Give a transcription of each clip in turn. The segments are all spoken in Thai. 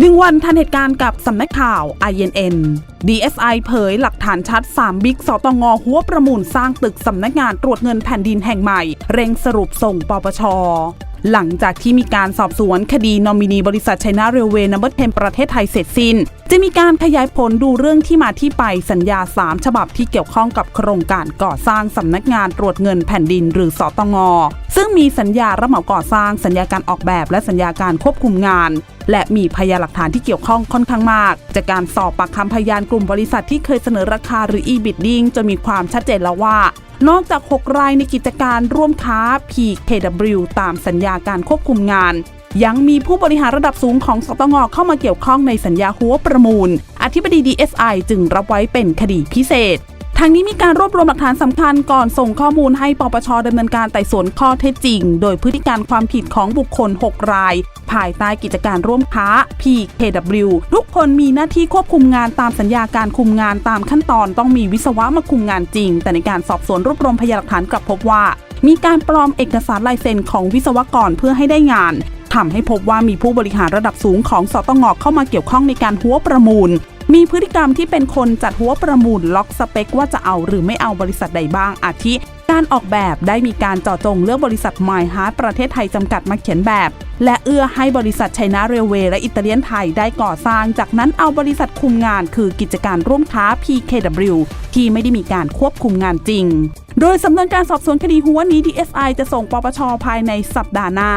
หนึ่งวันทันเหตุการณ์กับสำนักข่าว INN DSI เผยหลักฐานชัด 3 บิ๊กสตงหัวประมูลสร้างตึกสำนักงานตรวจเงินแผ่นดินแห่งใหม่ เร่งสรุปส่งปปชหลังจากที่มีการสอบสวนคดีนอมินีบริษัทไชน่าเรลเวย์นัมเบอร์เทมประเทศไทยเสร็จสิ้น จะมีการขยายผลดูเรื่องที่มาที่ไปสัญญา 3 ฉบับที่เกี่ยวข้องกับโครงการก่อสร้างสำนักงานตรวจเงินแผ่นดินหรือสอตงซึ่งมีสัญญารับเหมาก่อสร้างสัญญาการออกแบบและสัญญาการควบคุมงาน และมีพยานหลักฐานที่เกี่ยวข้องค่อนข้างมาก จากการสอบปากคำพยานกลุ่มบริษัทที่เคยเสนอราคาหรือ e-bidding จนมีความชัดเจนแล้วว่านอกจาก 6 รายในกิจการร่วมค้า PKW ตามสัญญาการควบคุมงาน ยังมีผู้บริหารระดับสูงของสตงเข้ามาเกี่ยวข้องในสัญญาหัวประมูล อธิบดี DSI จึงรับไว้เป็นคดีพิเศษ ทางนี้มีการรวบรวมหลักฐานสำคัญก่อนส่งข้อมูลให้ปปชดำเนินการไต่สวนข้อเท็จจริง โดยพฤติการความผิดของบุคคล 6 ราย ภายใต้กิจการร่วมค้า PKW ทุกคนมีหน้าที่ควบคุมงานตามสัญญาการคุมงานตามขั้นตอนต้องมีวิศวะมาคุมงานจริง แต่ในการสอบสวนรวบรวมพยานหลักฐานกลับพบว่า มีการปลอมเอกสารลายเซ็นของวิศวกรเพื่อให้ได้งานทำให้พบว่ามีผู้บริหารระดับสูงของสตงเข้ามาเกี่ยวข้องในการหัวประมูล มีพฤติกรรมที่เป็นคนจัดหัวประมูลล็อกสเปคว่าจะเอาหรือไม่เอาบริษัทใดบ้างอาทิการออกแบบได้มีการเจาะจงเลือกบริษัท My Heart ประเทศไทยจำกัดมาเขียนแบบ และเอื้อให้บริษัทไชน่าเรลเวย์และอิตาเลียนไทยได้ก่อสร้าง จากนั้นเอาบริษัทคุมงานคือกิจการร่วมค้า PKW ที่ไม่ได้มีการควบคุมงานจริง โดยสำนวนการสอบสวนคดีหัวนี้ DSI จะส่งปปชภายในสัปดาห์หน้า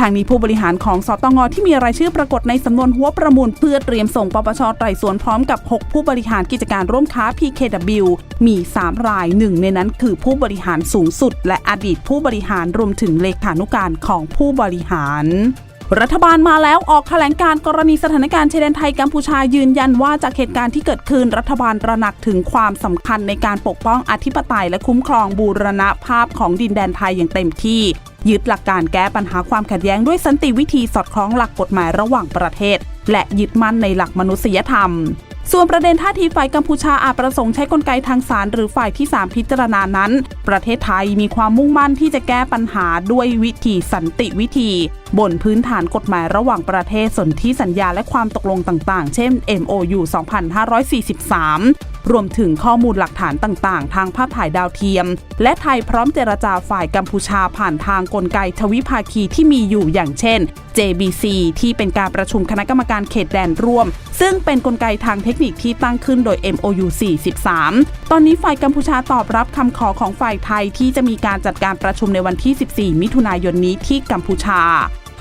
ทางนี้ผู้บริหารของสตงที่มีรายชื่อปรากฏในสำนวนหัวประมูลเพื่อเตรียมส่งปปชไต่สวนพร้อมกับ 6 ผู้บริหารกิจการร่วมค้า PKW มี 3 รายหนึ่งในนั้นคือผู้บริหารสูงสุด และอดีตผู้บริหารรวมถึงเลขานุการของผู้บริหาร รัฐบาลมาแล้วออกแถลงการกรณีสถานการณ์ชายแดนไทยกัมพูชายืนยันว่าจากเหตุการณ์ที่เกิดขึ้นรัฐบาลตระหนักถึงความสำคัญในการปกป้องอธิปไตยและคุ้มครองบูรณภาพของดินแดนไทยอย่างเต็มที่ ยึดหลักการแก้ปัญหาความขัดแย้งด้วยสันติวิธีสอดคล้องหลักกฎหมายระหว่างประเทศ และยึดมั่นในหลักมนุษยธรรม ส่วนประเด็นท่าทีฝ่ายกัมพูชาอาจประสงค์ใช้กลไกทางศาลหรือฝ่ายที่ 3 พิจารณานั้น ประเทศไทยมีความมุ่งมั่นที่จะแก้ปัญหาด้วยวิธีสันติวิธี บนพื้นฐานกฎหมายระหว่างประเทศสนธิสัญญาและความตกลงต่าง ๆ เช่น MOU 2543 รวมถึงข้อมูลหลักฐานต่างๆ ทางภาพถ่ายดาวเทียม และไทยพร้อมเจรจาฝ่ายกัมพูชาผ่านทางกลไกทวิภาคีที่มีอยู่อย่างเช่น JBC ที่เป็นการประชุมคณะกรรมการเขตแดนร่วม ซึ่งเป็นนกลไกทางเทคนิคที่ตั้งขึ้นโดย MOU 43 ตอนนี้ฝ่ายกัมพูชาตอบรับคำขอของฝ่ายไทยที่จะมีการจัดการประชุมในวันที่ 14 มิถุนายนนี้ที่กัมพูชา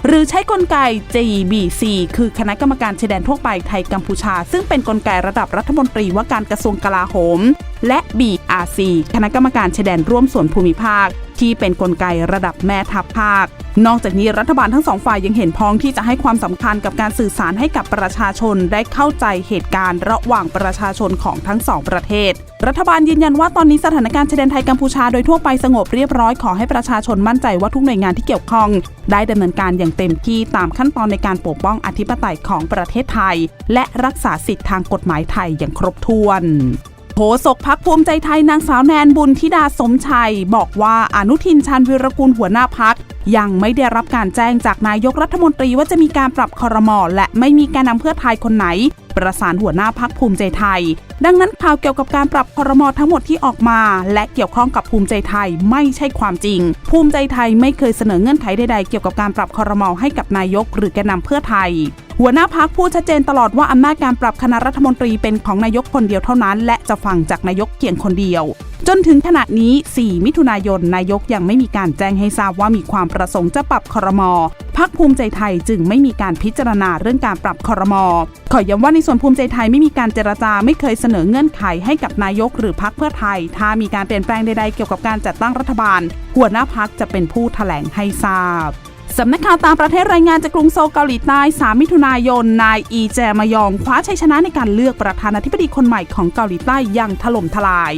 หรือใช้กลไก JBC คือคณะกรรมการชายแดนทั่วไปไทยกัมพูชา ซึ่งเป็นนกลไกระดับรัฐมนตรีว่าการกระทรวงกลาโหม และ BRC คณะกรรมการชายแดนร่วมส่วนภูมิภาคที่เป็นนกลไกระดับแม่ทัพภาค นอกจากนี้รัฐบาลทั้งสองฝ่ายยังเห็นพ้องที่จะให้ความสำคัญกับการสื่อสารให้กับประชาชนได้เข้าใจเหตุการณ์ระหว่างประชาชนของทั้งสองประเทศ รัฐบาลยืนยันว่าตอนนี้สถานการณ์ชายแดนไทยกัมพูชาโดยทั่วไปสงบเรียบร้อยขอให้ประชาชนมั่นใจว่าทุกหน่วยงานที่เกี่ยวข้อง ได้ดำเนินการอย่างเต็มที่ตามขั้นตอนในการปกป้องอธิปไตยของประเทศไทย และรักษาสิทธิทางกฎหมายไทยอย่างครบถ้วน โฆษกพักภูมิใจไทยนางสาวแนนบุญธิดาสมชัย บอกว่าอนุทินชาญวิรกูลหัวหน้าพักยังไม่ได้รับการแจ้งจากนายกรัฐมนตรีว่าจะมีการปรับคอรมอและไม่มีแกนนำเพื่อไทยคนไหน ประสานหัวหน้าพักภูมิใจไทย ดังนั้นข่าวเกี่ยวกับการปรับคอรมอทั้งหมดที่ออกมา และเกี่ยวข้องกับภูมิใจไทยไม่ใช่ความจริง ภูมิใจไทยไม่เคยเสนอเงื่อนไขใดๆเกี่ยวกับการปรับคอรมอให้กับนายกหรือแกนนำเพื่อไทย หัวหน้าพักพูดชัดเจนตลอดว่าอำนาจการปรับคณะรัฐมนตรีเป็นของนายกคนเดียวเท่านั้น และจะฟังจากนายกเพียงคนเดียว จนถึงขณะนี้ 4 มิถุนายนนายกยังไม่มีการแจ้งให้ทราบว่ามีความประสงค์จะปรับคอรมอพักภูมิใจไทยจึงไม่มีการพิจารณาเรื่องการปรับคอรมอขอย้ำว่าในส่วนภูมิใจไทยไม่มีการเจรจาไม่เคยเสนอเงื่อนไขให้กับนายกหรือพักเพื่อไทย ถ้ามีการเปลี่ยนแปลงใดๆเกี่ยวกับการจัดตั้งรัฐบาล หัวหน้าพักจะเป็นผู้แถลงให้ทราบ สำนักข่าวต่างประเทศรายงานจากกรุงโซลเกาหลีใต้ 3 มิถุนายน นายอีแจมยองคว้าชัยชนะในการเลือกประธานาธิบดีคนใหม่ของเกาหลีใต้อย่างถล่มทลาย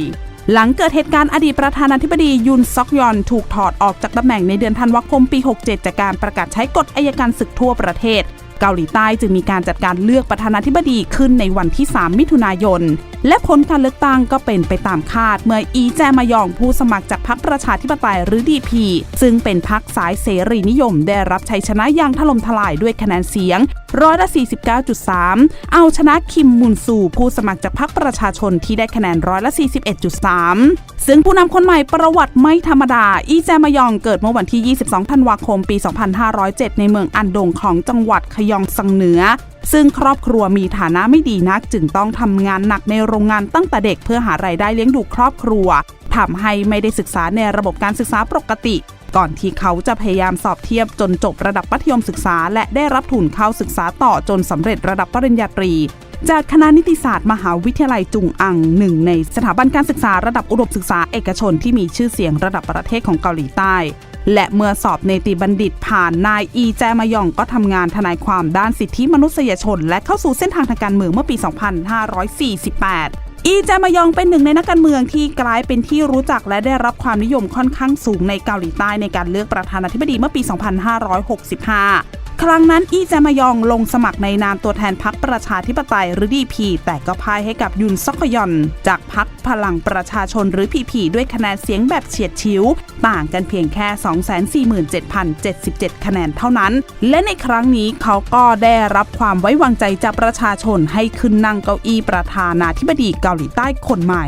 หลังเกิดเหตุการณ์อดีตประธานาธิบดียุนซอกยอนถูกถอดออกจากตำแหน่งในเดือนธันวาคมปี 67 จากการประกาศใช้กฎอายการศึกทั่วประเทศ เกาหลีใต้จึงมีการจัดการเลือกประธานาธิบดีขึ้นในวันที่ 3 มิถุนายน และผลการเลือกตั้งก็เป็นไปตามคาด เมื่ออีแจมายองผู้สมัครจากพรรคประชาธิปไตยหรือ DP ซึ่งเป็นพรรคสายเสรีนิยม ได้รับชัยชนะอย่างถล่มทลายด้วยคะแนนเสียงร้อยละ49.3 เอาชนะคิมมุนซูผู้สมัครจากพรรคประชาชนที่ได้คะแนนร้อยละ41.3 ซึ่งผู้นำคนใหม่ประวัติไม่ธรรมดา อีแจมายองเกิดเมื่อวันที่ 22 ธันวาคม ปี 2507 ในเมืองอันดงของจังหวัดขยยองซังเหนือ ซึ่งครอบครัวมีฐานะไม่ดีนัก จึงต้องทำงานหนักในโรงงานตั้งแต่เด็กเพื่อหารายได้เลี้ยงดูครอบครัวทำให้ไม่ได้ศึกษาในระบบการศึกษาปกติ ก่อนที่เขาจะพยายามสอบเทียบจนจบระดับมัธยมศึกษา และได้รับทุนเข้าศึกษาต่อจนสำเร็จระดับปริญญาตรี จากคณะนิติศาสตร์มหาวิทยาลัยจุงอังหนึ่งในสถาบันการศึกษาระดับอุดมศึกษาเอกชนที่มีชื่อเสียงระดับประเทศของเกาหลีใต้ และเมื่อสอบเนติบัณฑิตผ่านนายอีแจมยองก็ทำงานทนายความด้านสิทธิมนุษยชน และเข้าสู่เส้นทางทางการเมืองเมื่อปี 2548อีแจมายองเป็นหนึ่งในนักการเมืองที่กลายเป็นที่รู้จักและได้รับความนิยมค่อนข้างสูงในเกาหลีใต้ในการเลือกประธานาธิบดีเมื่อปี 2565 ครั้งนั้นอีแจมยองลงสมัครในนามตัวแทนพรรคประชาธิปไตยหรือ DP แต่ก็พ่ายให้กับยุนซอกยอน จากพรรคพลังประชาชนหรือ PP ด้วยคะแนนเสียงแบบเฉียดฉิว ต่างกันเพียงแค่ 247,077 คะแนนเท่านั้น และในครั้งนี้เขาก็ได้รับความไว้วางใจจากประชาชนให้ขึ้นนั่งเก้าอี้ประธานาธิบดีเกาหลีใต้คนใหม่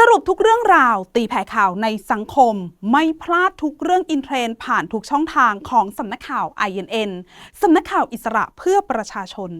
สรุปทุกเรื่องราว ตีแผ่ข่าวในสังคม ไม่พลาดทุกเรื่องอินเทรนด์ผ่านทุกช่องทางของสำนักข่าว INN สำนักข่าวอิสระเพื่อประชาชน